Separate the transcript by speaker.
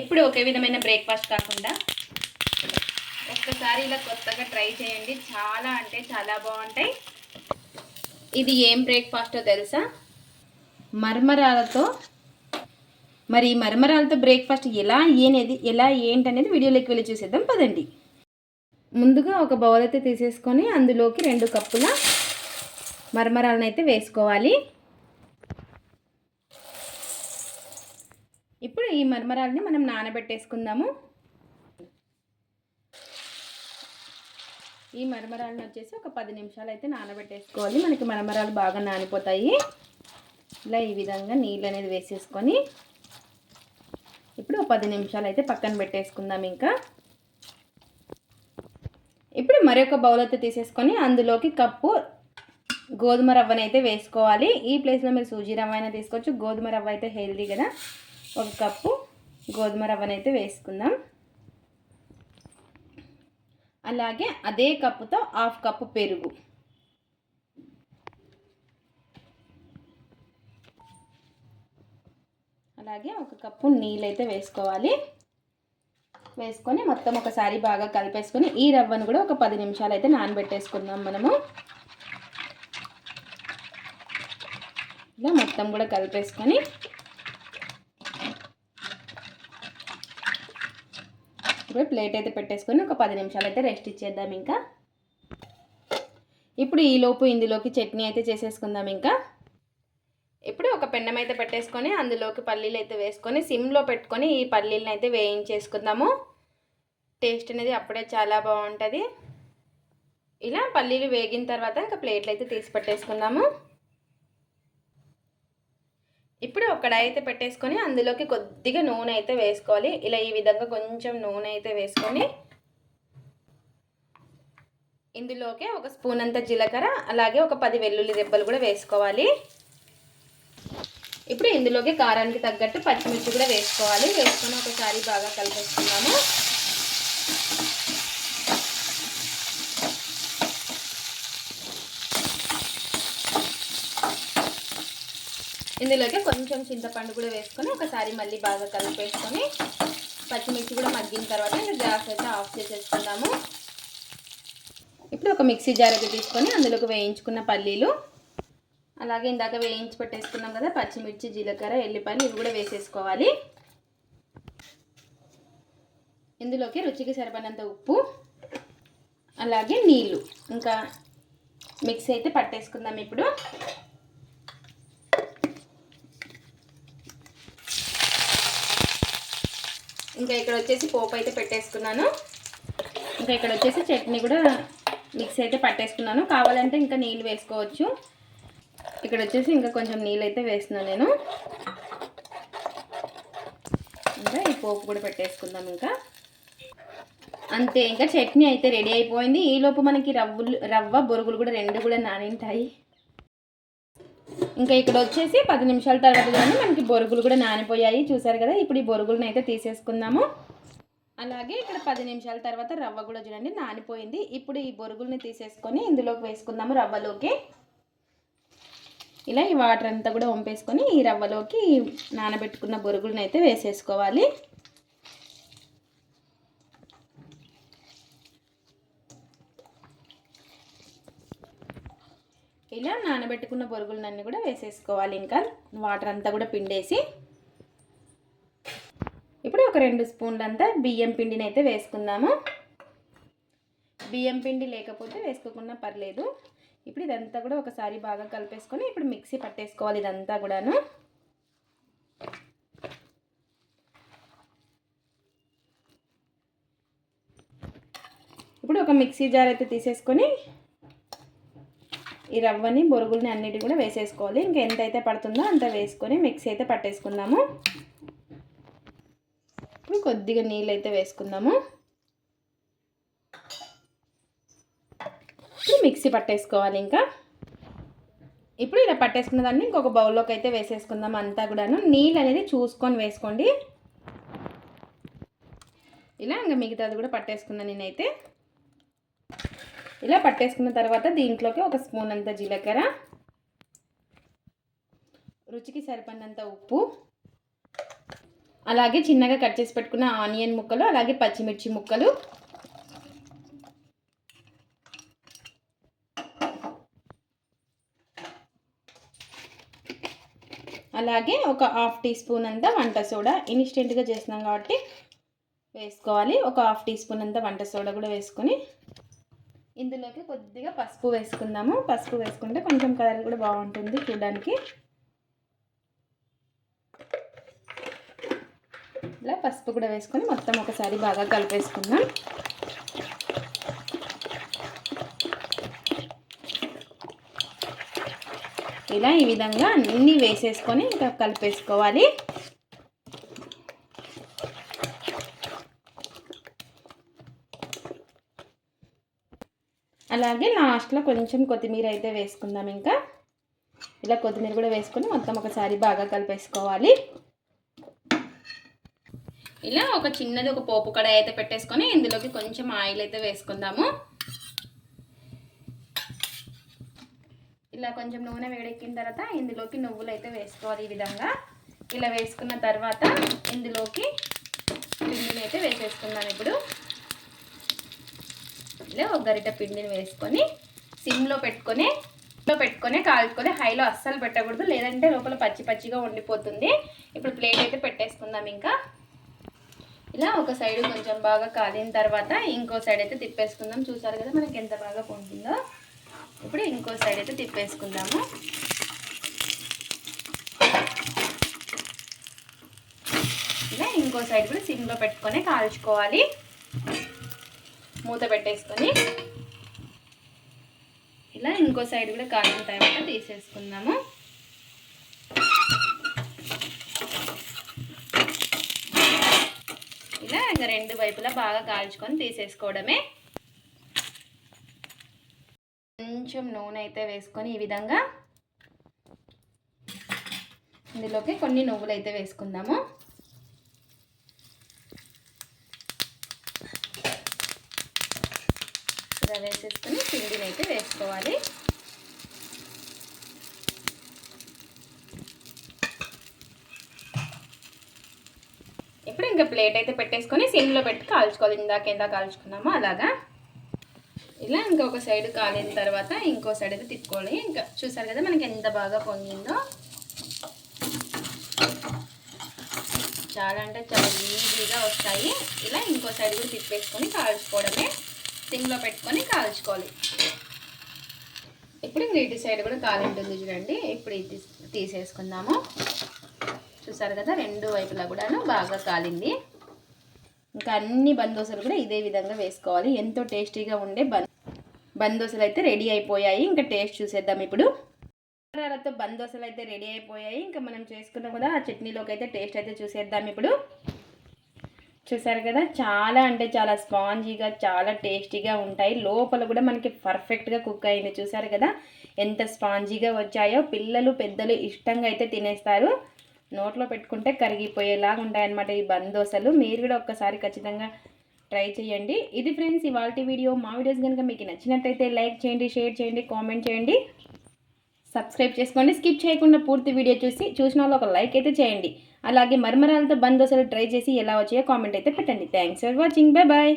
Speaker 1: ఎప్పుడు ఒకే విధమైన బ్రేక్ఫాస్ట్ కాకుండా ఒక్కసారి ఇలా కొత్తగా ట్రై చేయండి. చాలా అంటే చాలా బాగుంటాయి. ఇది ఏం బ్రేక్ఫాస్టో తెలుసా? మర్మరాలతో మరి మర్మరాలతో బ్రేక్ఫాస్ట్ ఎలా ఏనేది ఎలా ఏంటనేది వీడియోలోకి వెళ్ళి చూసేద్దాం. పదండి. ముందుగా ఒక బౌల్ అయితే తీసేసుకొని అందులోకి రెండు కప్పుల మర్మరాలను అయితే వేసుకోవాలి. ఇప్పుడు ఈ మరమరాలని మనం నానబెట్టేసుకుందాము. ఈ మరమరాలను వచ్చేసి ఒక పది నిమిషాలు అయితే నానబెట్టేసుకోవాలి. మనకి మరమరాలు బాగా నానిపోతాయి. ఇలా ఈ విధంగా నీళ్ళు అనేది వేసేసుకొని ఇప్పుడు ఒక పది నిమిషాలు అయితే పక్కన పెట్టేసుకుందాం ఇంకా. ఇప్పుడు మరొక బౌల్ అయితే తీసేసుకొని అందులోకి కప్పు గోధుమ రవ్వనైతే అయితే వేసుకోవాలి. ఈ ప్లేస్లో మీరు సూజీ రవ్వ అయినా తీసుకోవచ్చు. గోధుమ రవ్వ అయితే హెల్దీ కదా. ఒక కప్పు గోధుమ రవ్వను అయితే వేసుకుందాం. అలాగే అదే కప్పుతో హాఫ్ కప్పు పెరుగు. అలాగే ఒక కప్పు నీళ్ళైతే వేసుకోవాలి. వేసుకొని మొత్తం ఒకసారి బాగా కలిపేసుకొని ఈ రవ్వను కూడా ఒక పది నిమిషాలు అయితే నానబెట్టేసుకుందాం మనము. ఇలా మొత్తం కూడా కలిపేసుకొని ఇప్పుడు ప్లేట్ అయితే పెట్టేసుకొని ఒక పది నిమిషాలు అయితే రెస్ట్ ఇచ్చేద్దాం ఇంకా. ఇప్పుడు ఈలోపు ఇందులోకి చట్నీ అయితే చేసేసుకుందాం ఇంకా. ఇప్పుడు ఒక పెండం అయితే పెట్టేసుకొని అందులోకి పల్లీలు అయితే వేసుకొని సిమ్లో పెట్టుకొని ఈ పల్లీలను అయితే వేయించేసుకుందాము. టేస్ట్ అనేది అప్పుడే చాలా బాగుంటుంది. ఇలా పల్లీలు వేగిన తర్వాత ఇంకా ప్లేట్లు అయితే తీసి పెట్టేసుకుందాము. ఇప్పుడు ఒక కడాయి అయితే పెట్టేసుకొని అందులోకి కొద్దిగా నూనె అయితే వేసుకోవాలి. ఇలా ఈ విధంగా కొంచెం నూనె అయితే వేసుకొని ఇందులోకి ఒక స్పూన్ అంత జీలకర్ర అలాగే ఒక పది వెల్లుల్లి దెబ్బలు కూడా వేసుకోవాలి. ఇప్పుడు ఇందులోకి కారానికి తగ్గట్టు పచ్చిమిర్చి కూడా వేసుకోవాలి. వేసుకొని ఒకసారి బాగా కలిపేసుకున్నాము ఇందులోకి కొంచెం చింతపండు కూడా వేసుకొని ఒకసారి మళ్ళీ బాగా కలిపేసుకొని పచ్చిమిర్చి కూడా మగ్గిన తర్వాత ఇంకా గ్యాస్ అయితే ఆఫ్ చేసేసుకుందాము. ఇప్పుడు ఒక మిక్సీ జార్ అయితే తీసుకొని అందులోకి వేయించుకున్న పల్లీలు అలాగే ఇందాక వేయించి పెట్టేసుకున్నాం కదా పచ్చిమిర్చి జీలకర్ర ఎల్లిపాయలు ఇవి కూడా వేసేసుకోవాలి. ఇందులోకి రుచికి సరిపడినంత ఉప్పు అలాగే నీళ్ళు. ఇంకా మిక్సీ అయితే పట్టేసుకుందాం ఇప్పుడు. ఇంకా ఇక్కడ వచ్చేసి పోపు అయితే పెట్టేసుకున్నాను. ఇంకా ఇక్కడ వచ్చేసి చట్నీ కూడా మిక్స్ అయితే పట్టేసుకున్నాను. కావాలంటే ఇంకా నీళ్ళు వేసుకోవచ్చు. ఇక్కడ వచ్చేసి ఇంకా కొంచెం నీళ్ళు అయితే వేస్తున్నాను నేను. ఇంకా ఈ పోపు కూడా పెట్టేసుకుందాం ఇంకా. అంతే ఇంకా చట్నీ అయితే రెడీ అయిపోయింది. ఈలోపు మనకి రవ్వులు రవ్వ బొరుగులు కూడా రెండు కూడా నానింటాయి. ఇంకా ఇక్కడ వచ్చేసి పది నిమిషాల తర్వాత కానీ మనకి బొరుగులు కూడా నానిపోయాయి. చూసారు కదా ఇప్పుడు ఈ బొరుగులను అయితే తీసేసుకుందాము. అలాగే ఇక్కడ పది నిమిషాల తర్వాత రవ్వ కూడా చూడండి నానిపోయింది. ఇప్పుడు ఈ బొరుగుల్ని తీసేసుకొని ఇందులోకి వేసుకుందాము రవ్వలోకి. ఇలా ఈ వాటర్ అంతా కూడా వంపేసుకొని ఈ రవ్వలోకి నానబెట్టుకున్న బొరుగులను అయితే వేసేసుకోవాలి. ఇలా నానబెట్టుకున్న బొరుగులన్నీ కూడా వేసేసుకోవాలి. ఇంకా వాటర్ అంతా కూడా పిండేసి ఇప్పుడు ఒక రెండు స్పూన్లంతా బియ్యం పిండిని అయితే వేసుకుందాము. బియ్యం పిండి లేకపోతే వేసుకోకుండా పర్లేదు. ఇప్పుడు ఇదంతా కూడా ఒకసారి బాగా కలిపేసుకొని ఇప్పుడు మిక్సీ పట్టేసుకోవాలి ఇదంతా కూడాను. ఇప్పుడు ఒక మిక్సీ జార్ అయితే తీసేసుకొని ఈ రవ్వని బొరుగుల్ని అన్నిటి కూడా వేసేసుకోవాలి. ఇంకా ఎంతైతే పడుతుందో అంత వేసుకొని మిక్సీ అయితే పట్టేసుకుందాము. ఇప్పుడు కొద్దిగా నీళ్ళు అయితే వేసుకుందాము మిక్సీ పట్టేసుకోవాలి ఇంకా. ఇప్పుడు ఇలా పట్టేసుకున్న దాన్ని ఇంకొక బౌల్లోకి అయితే వేసేసుకుందాం అంతా కూడాను. నీళ్ళు అనేది చూసుకొని వేసుకోండి. ఇలా ఇంకా మిగతాది కూడా పట్టేసుకున్నాను నేనైతే. ఇలా పట్టేసుకున్న తర్వాత దీంట్లోకి ఒక స్పూన్ అంత జీలకర్ర రుచికి సరిపడినంత ఉప్పు అలాగే చిన్నగా కట్ చేసి పెట్టుకున్న ఆనియన్ ముక్కలు అలాగే పచ్చిమిర్చి ముక్కలు. అలాగే ఒక హాఫ్ టీ స్పూన్ అంతా వంట సోడా. ఇన్స్టెంట్గా చేస్తున్నాం కాబట్టి వేసుకోవాలి. ఒక హాఫ్ టీ స్పూన్ అంతా వంట సోడా కూడా వేసుకొని ఇందులోకి కొద్దిగా పసుపు వేసుకుందాము. పసుపు వేసుకుంటే కొంచెం కలర్ కూడా బాగుంటుంది చూడడానికి. ఇలా పసుపు కూడా వేసుకొని మొత్తం ఒకసారి బాగా కలిపేసుకుందాం. ఇలా ఈ విధంగా అన్నీ వేసేసుకొని ఇంకా కలిపేసుకోవాలి. అలాగే లాస్ట్లో కొంచెం కొత్తిమీర అయితే వేసుకుందాం ఇంకా. ఇలా కొత్తిమీర కూడా వేసుకొని మొత్తం ఒకసారి బాగా కలిపేసుకోవాలి. ఇలా ఒక చిన్నది ఒక పోపు కడాయి అయితే పెట్టేసుకొని ఇందులోకి కొంచెం ఆయిల్ అయితే వేసుకుందాము. ఇలా కొంచెం నూనె వేడెక్కిన తర్వాత ఇందులోకి నువ్వులు అయితే వేసుకోవాలి ఈ విధంగా. ఇలా వేసుకున్న తర్వాత ఇందులోకి పిండిని అయితే వేసేసుకుందాం ఇప్పుడు. ఇలా ఒక గరిట పిండిని వేసుకొని సిమ్లో పెట్టుకొని లో పెట్టుకొని కాల్చుకొని హైలో అస్సలు పెట్టకూడదు. లేదంటే లోపల పచ్చి పచ్చిగా ఉండిపోతుంది. ఇప్పుడు ప్లేట్ అయితే పెట్టేసుకుందాం ఇంకా. ఇలా ఒక సైడ్ కొంచెం బాగా కాలిన తర్వాత ఇంకో సైడ్ అయితే తిప్పేసుకుందాం. చూసారు కదా మనకి ఎంత బాగా పొందుతుందో ఇప్పుడు ఇంకో సైడ్ అయితే తిప్పేసుకుందాము. ఇలా ఇంకో సైడ్ కూడా సిమ్లో పెట్టుకొని కాల్చుకోవాలి. మూత పెట్టేసుకొని ఇలా ఇంకో సైడ్ కూడా కాలిన తర్వాత తీసేసుకుందాము. ఇలా ఇంకా రెండు వైపులా బాగా కాల్చుకొని తీసేసుకోవడమే. కొంచెం నూనె అయితే వేసుకొని ఈ విధంగా ఇందులోకి కొన్ని నువ్వులు అయితే వేసుకుందాము. వేసేసుకొని పిండిని అయితే వేసుకోవాలి. ఇప్పుడు ఇంకా ప్లేట్ అయితే పెట్టేసుకొని సిమ్లో పెట్టి కాల్చుకోవాలి. ఇందాక ఎంత కాల్చుకున్నామో అలాగా. ఇలా ఇంకొక సైడ్ కాలిన తర్వాత ఇంకో సైడ్ అయితే తిప్పుకోవాలి. ఇంకా చూసారు కదా మనకి ఎంత బాగా పొంగిందో. చాలా అంటే చాలా ఈజీగా వస్తాయి. ఇలా ఇంకో సైడ్ కూడా తిప్పేసుకొని కాల్చుకోవడమే. సిమ్లో పెట్టుకొని కాల్చుకోవాలి. ఇప్పుడు ఇంక ఇటు సైడ్ కూడా కాలింటుంది చూడండి. ఇప్పుడు ఇది తీసేసుకుందాము. చూసారు కదా రెండు వైపులా కూడాను బాగా కాలింది. ఇంకా అన్ని బందోసలు కూడా ఇదే విధంగా వేసుకోవాలి. ఎంతో టేస్టీగా ఉండే బన్ బందోసలు అయితే రెడీ అయిపోయాయి. ఇంకా టేస్ట్ చూసేద్దాం ఇప్పుడు. కూరలతో బందోసలు అయితే రెడీ అయిపోయాయి. ఇంకా మనం చేసుకున్నాం కదా ఆ చట్నీలోకి అయితే టేస్ట్ అయితే చూసేద్దాం ఇప్పుడు. చూసారు కదా? చాలా అంటే చాలా స్పాంజీగా చాలా టేస్టీగా ఉంటాయి. లోపల కూడా మనకి పర్ఫెక్ట్గా కుక్ అయింది. చూసారు కదా? ఎంత స్పాంజీగా వచ్చాయో. పిల్లలు పెద్దలు ఇష్టంగా అయితే తినేస్తారు. నోట్లో పెట్టుకుంటే కరిగిపోయేలాగా ఉంటాయన్నమాట ఈ బందోసలు మీరు కూడా ఒక్కసారి ఖచ్చితంగా ట్రై చేయండి. ఇది ఫ్రెండ్స్ ఇవాళ వీడియో. మా వీడియోస్ కనుక మీకు నచ్చినట్టయితే లైక్ చేయండి షేర్ చేయండి కామెంట్ చేయండి. సబ్స్క్రైబ్ చేసుకోండి. స్కిప్ చేయకుండా పూర్తి వీడియో చూసి చూసిన వాళ్ళు ఒక లైక్ అయితే చేయండి. అలాగే మరమరాలతో బందోసలు ట్రై చేసి ఎలా వచ్చాయో కామెంట్ అయితే పెట్టండి. Thanks for watching bye bye